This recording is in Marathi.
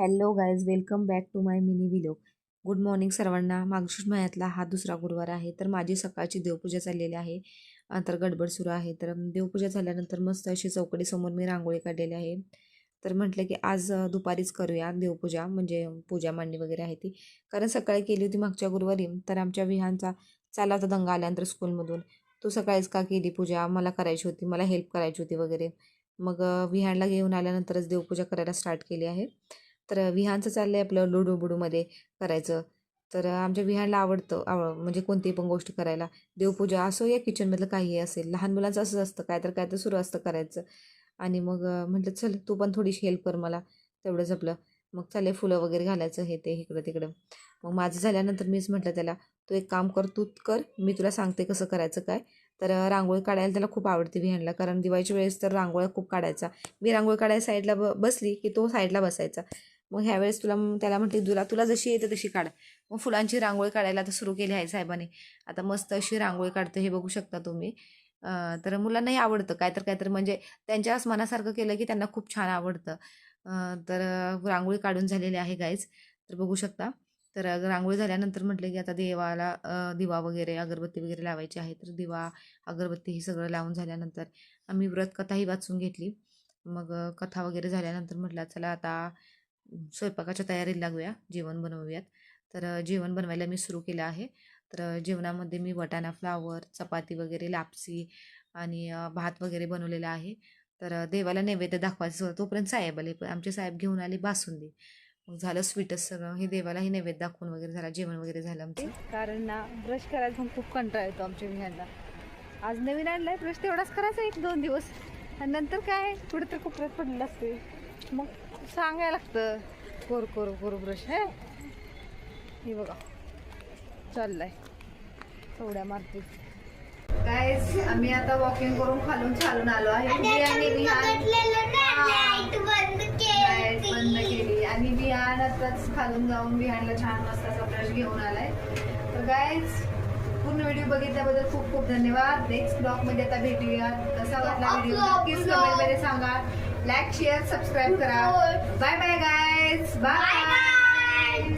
Hello guys welcome back to my mini willow good morning सर्वांना. मागशीच महिन्यातला हा दुसरा गुरुवार आहे. तर माझी सकाळची देवपूजा चाललेली आहे. तर गडबड सुरू आहे. तर देवपूजा झाल्यानंतर मस्त अशी चौकडीसमोर मी रांगोळी काढलेली आहे. तर म्हटलं की आज दुपारीच करूया देवपूजा म्हणजे पूजा मांडणी वगैरे आहे ती. कारण सकाळी केली होती मागच्या गुरुवारी तर आमच्या विहांचा चाला होता दंगा आल्यानंतर स्कूलमधून. तू सकाळीच का केली पूजा? मला करायची होती मला हेल्प करायची होती वगैरे. मग विहानला घेऊन आल्यानंतरच देवपूजा करायला स्टार्ट केली आहे. तर विहानचं चाललं आहे आपलं लुडू बुडूमध्ये करायचं. तर आमच्या विहानला आवडतं आव म्हणजे कोणतीही पण गोष्ट करायला. देवपूजा असो या किचनमधलं काहीही असेल लहान मुलांचं असंच असतं काय तर काय तर सुरू असतं करायचं. आणि मग म्हटलं चल तू पण थोडीशी हेल्प कर मला. तेवढंच आपलं मग चालेल फुलं वगैरे घालायचं हे ते इकडं तिकडं. मग माझं झाल्यानंतर मीच म्हटलं त्याला तू एक काम कर तू कर मी तुला सांगते कसं करायचं काय. तर रांगोळी काढायला त्याला खूप आवडते विहानला कारण दिवाळीच्या वेळेस तर रांगोळ्या खूप काढायचा. मी रांगोळी काढायला साईडला ब बसली की तो साईडला बसायचा. मग ह्यावेळेस तुला त्याला म्हटली तुला तुला जशी येते तशी काढ. मग फुलांची रांगोळी काढायला आता सुरू केली आहे साहेबांनी. आता मस्त अशी रांगोळी काढतं हे बघू शकता तुम्ही. तर मुलांनाही आवडतं काय तर काय तर म्हणजे त्यांच्याच मनासारखं केलं की त्यांना खूप छान आवडतं. तर रांगोळी काढून झालेली आहे गाईज तर बघू शकता. तर रांगोळी झाल्यानंतर म्हटलं की आता देवाला दिवा वगैरे अगरबत्ती वगैरे लावायची आहे. तर दिवा अगरबत्ती ही सगळं लावून झाल्यानंतर आम्ही व्रतकथाही वाचून घेतली. मग कथा वगैरे झाल्यानंतर म्हटलं चला आता स्वयंपाकाच्या तयारीला लागूया जेवण बनवूयात. तर जेवण बनवायला मी सुरू केलं आहे. तर जेवणामध्ये मी वटाणा फ्लावर चपाती वगैरे लापसी आणि भात वगैरे बनवलेला आहे. तर देवाला नैवेद्य दाखवायचं होतं तोपर्यंत साहेब आले. पण आमचे साहेब घेऊन आले बासुंदी. मग झालं स्वीटच सगळं. हे देवालाही नैवेद्य दाखवून वगैरे झालं जेवण वगैरे झालं आमचं. कारण ना ब्रश करायला पण खूप कंटाळा येतो आमच्या घ्यायला आज नवीन आणलाय ब्रश तेवढाच करायचा एक दोन दिवस. आणि नंतर काय पुढे तर कोपऱ्यात पडलेलं असते मग सांगायला लागतं. कोर कोर कोर ब्रश हे? हे बघा. चाललाय. चवड्या मारते काय आम्ही आता वॉकिंग करून खालून चालून आलो आहे. बंद केली. आणि विहान आताच खालून जाऊन विहानला छान मस्त असा ब्रश घेऊन आलाय. तर गायज पूर्ण व्हिडिओ बघितल्याबद्दल खूप खूप धन्यवाद. नेक्स्ट ब्लॉगमध्ये आता भेटूया कसा वाटला व्हिडिओ नक्कीच कमेंटमध्ये सांगा. लाईक शेअर सबस्क्राईब करा. Bye bye guys bye